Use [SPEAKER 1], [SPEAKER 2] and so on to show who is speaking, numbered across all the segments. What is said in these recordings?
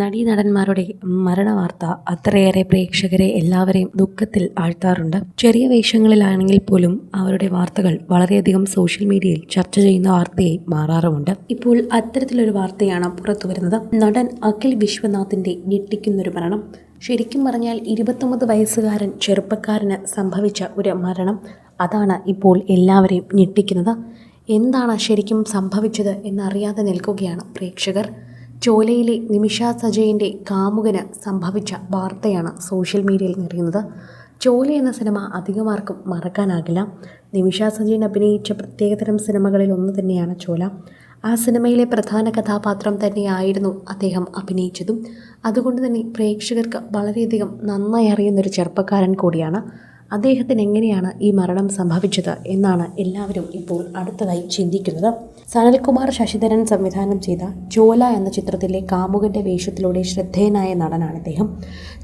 [SPEAKER 1] നടീനടന്മാരുടെ മരണവാർത്ത അത്രയേറെ പ്രേക്ഷകരെ എല്ലാവരെയും ദുഃഖത്തിൽ ആഴ്ത്താറുണ്ട്. ചെറിയ വേഷങ്ങളിലാണെങ്കിൽ പോലും അവരുടെ വാർത്തകൾ വളരെയധികം സോഷ്യൽ മീഡിയയിൽ ചർച്ച ചെയ്യുന്ന വാർത്തയായി മാറാറുമുണ്ട്. ഇപ്പോൾ അത്തരത്തിലൊരു വാർത്തയാണ് പുറത്തു വരുന്നത്. നടൻ അഖിൽ വിശ്വനാഥിന്റെ ഞെട്ടിക്കുന്നൊരു മരണം. ശരിക്കും പറഞ്ഞാൽ ഇരുപത്തൊമ്പത് വയസ്സുകാരൻ ചെറുപ്പക്കാരന് സംഭവിച്ച ഒരു മരണം. അതാണ് ഇപ്പോൾ എല്ലാവരെയും ഞെട്ടിക്കുന്നത്. എന്താണ് ശരിക്കും സംഭവിച്ചത് എന്നറിയാതെ നിൽക്കുകയാണ് പ്രേക്ഷകർ. ചോലയിലെ നിമിഷ സജയന്റെ കാമുകന് സംഭവിച്ച വാർത്തയാണ് സോഷ്യൽ മീഡിയയിൽ നിറയുന്നത്. ചോല എന്ന സിനിമ അധികമാർക്കും മറക്കാനാകില്ല. നിമിഷ സജയൻ അഭിനയിച്ച പ്രത്യേകതരം സിനിമകളിൽ ഒന്ന് തന്നെയാണ് ചോല. ആ സിനിമയിലെ പ്രധാന കഥാപാത്രം തന്നെയായിരുന്നു അദ്ദേഹം അഭിനയിച്ചതും. അതുകൊണ്ട് തന്നെ പ്രേക്ഷകർക്ക് വളരെയധികം നന്നായി അറിയുന്നൊരു ചെറുപ്പക്കാരൻ കൂടിയാണ്. അദ്ദേഹത്തിന് എങ്ങനെയാണ് ഈ മരണം സംഭവിച്ചത് എന്നാണ് എല്ലാവരും ഇപ്പോൾ അടുത്തതായി ചിന്തിക്കുന്നത്. സനൽകുമാർ ശശിധരൻ സംവിധാനം ചെയ്ത ചോല എന്ന ചിത്രത്തിലെ കാമുകന്റെ വേഷത്തിലൂടെ ശ്രദ്ധേയനായ നടനാണ് അദ്ദേഹം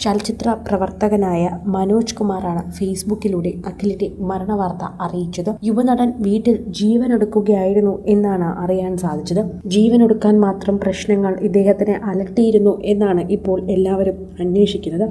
[SPEAKER 1] ചലച്ചിത്ര പ്രവർത്തകനായ മനോജ് കുമാറാണ് ഫേസ്ബുക്കിലൂടെ അഖിലിന്റെ മരണവാർത്ത അറിയിച്ചത്. യുവനടൻ വീട്ടിൽ ജീവനൊടുക്കുകയായിരുന്നു എന്നാണ് അറിയാൻ സാധിച്ചത്. ജീവനൊടുക്കാൻ മാത്രം പ്രശ്നങ്ങൾ ഇദ്ദേഹത്തിനെ അലട്ടിയിരുന്നു എന്നാണ് ഇപ്പോൾ എല്ലാവരും അന്വേഷിക്കുന്നത്.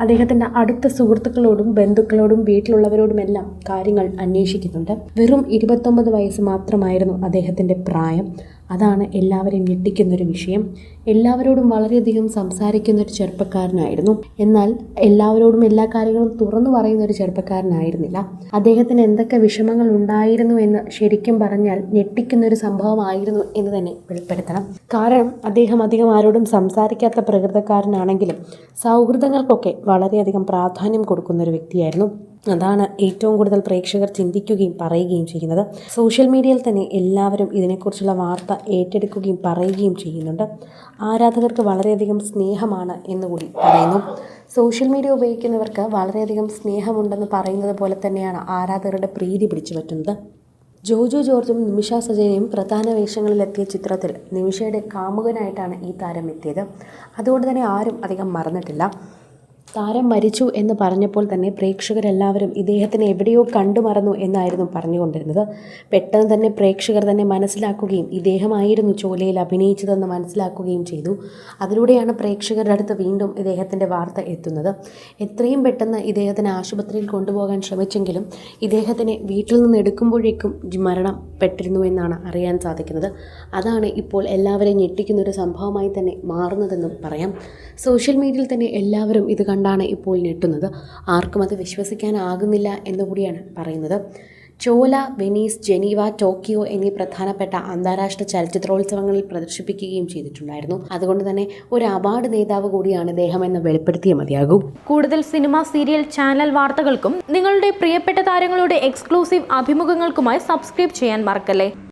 [SPEAKER 1] അദ്ദേഹത്തിന്റെ അടുത്ത സുഹൃത്തുക്കളോടും ബന്ധുക്കളോടും വീട്ടിലുള്ളവരോടുമെല്ലാം കാര്യങ്ങൾ അന്വേഷിക്കുന്നുണ്ട്. വെറും ഇരുപത്തൊമ്പത് വയസ്സ് മാത്രമായിരുന്നു അദ്ദേഹത്തിന്റെ പ്രായം. അതാണ് എല്ലാവരെയും ഞെട്ടിക്കുന്നൊരു വിഷയം. എല്ലാവരോടും വളരെയധികം സംസാരിക്കുന്ന ഒരു ചെറുപ്പക്കാരനായിരുന്നു. എന്നാൽ എല്ലാവരോടും എല്ലാ കാര്യങ്ങളും തുറന്നു പറയുന്ന ഒരു ചെറുപ്പക്കാരനായിരുന്നില്ല. അദ്ദേഹത്തിന് എന്തൊക്കെ വിഷമങ്ങൾ ഉണ്ടായിരുന്നു എന്ന് ശരിക്കും പറഞ്ഞാൽ ഞെട്ടിക്കുന്ന ഒരു സംഭവമായിരുന്നു എന്ന് തന്നെ വെളിപ്പെടുത്തണം. കാരണം അദ്ദേഹം അധികം ആരോടും സംസാരിക്കാത്ത പ്രകൃതക്കാരനാണെങ്കിലും സൗഹൃദങ്ങൾക്കൊക്കെ വളരെയധികം പ്രാധാന്യം കൊടുക്കുന്ന ഒരു വ്യക്തിയായിരുന്നു. അതാണ് ഏറ്റവും കൂടുതൽ പ്രേക്ഷകർ ചിന്തിക്കുകയും പറയുകയും ചെയ്യുന്നത്. സോഷ്യൽ മീഡിയയിൽ തന്നെ എല്ലാവരും ഇതിനെക്കുറിച്ചുള്ള വാർത്ത ഏറ്റെടുക്കുകയും പറയുകയും ചെയ്യുന്നുണ്ട്. ആരാധകർക്ക് വളരെയധികം സ്നേഹമാണ് എന്നുകൂടി പറയുന്നു. സോഷ്യൽ മീഡിയ ഉപയോഗിക്കുന്നവർക്ക് വളരെയധികം സ്നേഹമുണ്ടെന്ന് പറയുന്നത് പോലെ തന്നെയാണ് ആരാധകരുടെ പ്രീതി പിടിച്ചു പറ്റുന്നത്. ജോജു ജോർജും നിമിഷ സജയനും പ്രധാന വേഷങ്ങളിലെത്തിയ ചിത്രത്തിൽ നിമിഷയുടെ കാമുകനായിട്ടാണ് ഈ താരം എത്തിയത്. അതുകൊണ്ട് തന്നെ ആരും അധികം മറന്നിട്ടില്ല. താരം മരിച്ചു എന്ന് പറഞ്ഞപ്പോൾ തന്നെ പ്രേക്ഷകരെല്ലാവരും ഇദ്ദേഹത്തിനെ എവിടെയോ കണ്ടു മറന്നു എന്നായിരുന്നു പറഞ്ഞുകൊണ്ടിരുന്നത്. പെട്ടെന്ന് തന്നെ പ്രേക്ഷകർ തന്നെ മനസ്സിലാക്കുകയും ഇദ്ദേഹമായിരുന്നു ചോലയിൽ അഭിനയിച്ചതെന്ന് മനസ്സിലാക്കുകയും ചെയ്തു. അതിലൂടെയാണ് പ്രേക്ഷകരുടെ അടുത്ത് വീണ്ടും ഇദ്ദേഹത്തിന്റെ വാർത്ത എത്തുന്നത്. എത്രയും പെട്ടെന്ന് ഇദ്ദേഹത്തിനെ ആശുപത്രിയിൽ കൊണ്ടുപോകാൻ ശ്രമിച്ചെങ്കിലും ഇദ്ദേഹത്തിനെ വീട്ടിൽ നിന്ന് എടുക്കുമ്പോഴേക്കും മരണം പെട്ടിരുന്നു എന്നാണ് അറിയാൻ സാധിക്കുന്നത്. അതാണ് ഇപ്പോൾ എല്ലാവരെയും ഞെട്ടിക്കുന്ന ഒരു സംഭവമായി തന്നെ മാറുന്നതെന്നും പറയാം. സോഷ്യൽ മീഡിയയിൽ തന്നെ എല്ലാവരും ഇത് കണ്ടാണ് ഇപ്പോൾ ഞെട്ടുന്നത്. ആർക്കും അത് വിശ്വസിക്കാനാകുന്നില്ല എന്നുകൂടിയാണ് പറയുന്നത്. ചോല വെനീസ് ജനീവ ടോക്കിയോ എന്നീ പ്രധാനപ്പെട്ട അന്താരാഷ്ട്ര ചലച്ചിത്രോത്സവങ്ങളിൽ പ്രദർശിപ്പിക്കുകയും ചെയ്തിട്ടുണ്ടായിരുന്നു. അതുകൊണ്ട് തന്നെ ഒരു അവാർഡ് നേതാവ് കൂടിയാണ് ഇദ്ദേഹം എന്ന് വെളിപ്പെടുത്തിയ മതിയാകൂ.
[SPEAKER 2] കൂടുതൽ സിനിമ സീരിയൽ ചാനൽ വാർത്തകൾക്കും നിങ്ങളുടെ പ്രിയപ്പെട്ട താരങ്ങളുടെ എക്സ്ക്ലൂസീവ് അഭിമുഖങ്ങൾക്കുമായി സബ്സ്ക്രൈബ് ചെയ്യാൻ മറക്കല്ലേ?